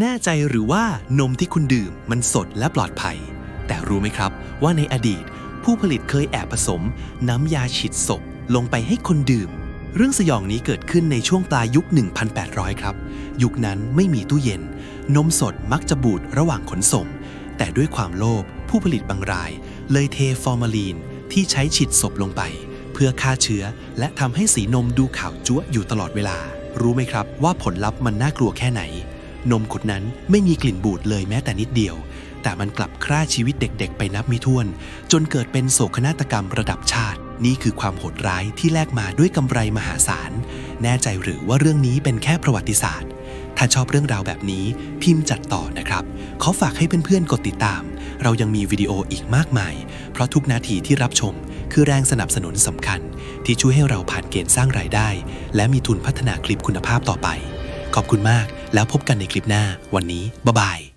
แน่ใจหรือว่านมที่คุณดื่มมันสดและปลอดภัย แต่รู้ไหมครับว่าในอดีต ผู้ผลิตเคยแอบผสม น้ำยาฉีดศพลงไปให้คนดื่ม เรื่องสยองนี้เกิดขึ้นในช่วงปลายยุค 1800 ครับ ยุคนั้นไม่มีตู้เย็น นมสดมักจะบูดระหว่างขนส่ง แต่ด้วยความโลภผู้ผลิตบางราย เลยเทฟอร์มาลีนที่ใช้ฉีดศพลงไป เพื่อฆ่าเชื้อ และทำให้สีนมดูขาวจั๊วอยู่ตลอดเวลา รู้ไหมครับว่าผลลัพธ์มันน่ากลัวแค่ไหน นมขวดนั้นไม่มีกลิ่นบูดเลยแม้แต่นิดเดียว แต่มันกลับฆ่าชีวิตเด็กๆ ไปนับไม่ถ้วน จนเกิดเป็นโศกนาฏกรรมระดับชาติ นี่คือความโหดร้ายที่แลกมาด้วยกำไรมหาศาล แน่ใจหรือว่าเรื่องนี้เป็นแค่ประวัติศาสตร์ ถ้าชอบเรื่องราวแบบนี้ พิมพ์จัดต่อนะครับ ขอฝากให้เพื่อนๆ กดติดตาม เรายังมีวิดีโออีกมากมาย เพราะทุกนาทีที่รับชม คือแรงสนับสนุนสำคัญ ที่ช่วยให้เราผ่านเกณฑ์สร้างรายได้ และมีทุนพัฒนาคลิปคุณภาพต่อไป ขอบคุณมาก แล้วพบกันในคลิปหน้าวันนี้บ๊ายบาย